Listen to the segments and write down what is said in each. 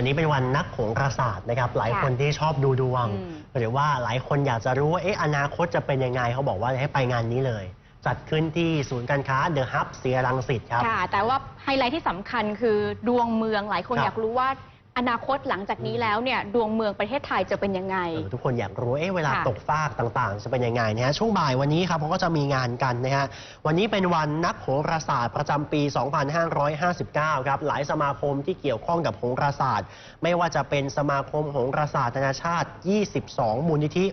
วันนี้เป็นวันนักโหราศาสตร์นะครับ หลายค่ะคนที่ชอบดูดวงอืมหรือว่าหลายคนอยากจะรู้ว่าเอ๊ะอนาคตจะเป็นยังไง เขาบอกว่าให้ไปงานนี้เลย จัดขึ้นที่ศูนย์การค้าเดอะฮับเซียรังสิตครับ ค่ะ แต่ว่าไฮไลท์ที่สำคัญคือดวงเมืองหลายคนครับ อยากรู้ว่า อนาคตหลังจากนี้แล้วเนี่ยดวงเมืองประเทศไทยจะเป็นยังไงเออทุกคนอยากรู้เอ๊ะเวลาค่ะตกฟากต่างๆ จะเป็นยังไงนะฮะช่วงบ่ายวันนี้ครับเขาก็จะมีงานกันนะฮะวันนี้เป็นวันนักโหราศาสตร์ประจำปี 2559 ครับหลายสมาคมที่เกี่ยวข้องกับโหราศาสตร์ ไม่ว่าจะเป็นสมาคมโหราศาสตร์นานาชาติ 22 มูลนิธิ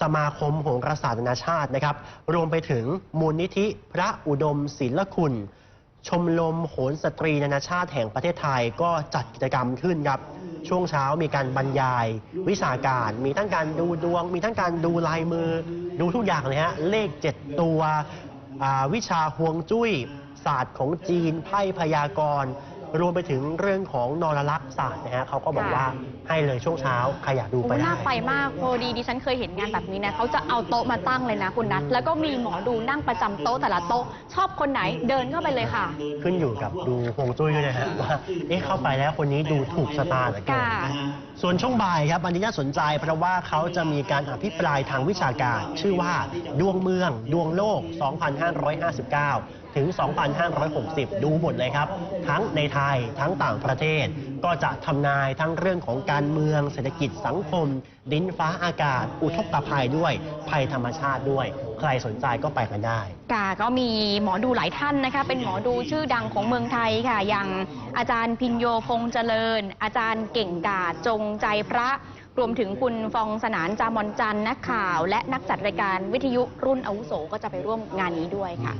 สมาคมโหราศาสตร์นานาชาตินะครับ รวมไปถึงมูลนิธิพระอุดมศิลคุณ ชมรมโหนสตรีนานาชาติแห่งประเทศไทยก็จัดกิจกรรมขึ้นครับ ช่วงเช้ามีการบรรยาย วิชาการ มีทั้งการดูดวง มีทั้งการดูลายมือ ดูทุกอย่างเลยฮะ เลข 7 ตัว วิชาฮวงจุ้ยศาสตร์ของจีน ไพ่พยากรณ์ รวมไปถึงเรื่องของนรลักษณ์ศาสตร์นะฮะเขาก็บอกค่ะว่าให้เลยช่วงเช้าใครอยากดูโอ้ไปได้ น่าไปมากพอดีดิฉันเคยเห็นงานแบบนี้นะเขาจะเอาโต๊ะมาตั้งเลยนะคุณนัทแล้วก็มีหมอดูนั่งประจำโต๊ะแต่ละโต๊ะ ชอบคนไหนเดินเข้าไปเลยค่ะ ขึ้นอยู่กับดูฮวงจุ้ยด้วยนะฮะว่าเอ๊ะเข้าไปแล้วคนนี้ดูถูกชะตาเหลือเกินค่ะ ส่วนช่วงบ่ายครับอันนี้น่าสนใจ เพราะว่าเขาจะมีการอภิปรายทางวิชาการ ชื่อว่าดวงเมือง ดวงโลก 2559 ถึง 2560 ดูหมดเลยครับ ทั้งในไทยทั้งต่างประเทศ ก็จะทำนายทั้งเรื่องของการเมือง เศรษฐกิจสังคม ดินฟ้าอากาศ อุทกภัยด้วย ภัยธรรมชาติด้วย ใครสนใจก็ไปกันได้กาก็มีหมอดูหลายท่านนะคะ เป็นหมอดูชื่อดังของเมืองไทยค่ะ อย่างอาจารย์พินโยพงษ์เจริญ อาจารย์เก่งกาจจงใจพระรวมถึงคุณฟองสนานจามอนจันนักข่าว และนักจัดรายการวิทยุรุ่นอาวุโสก็จะไปร่วมงานนี้ด้วยค่ะ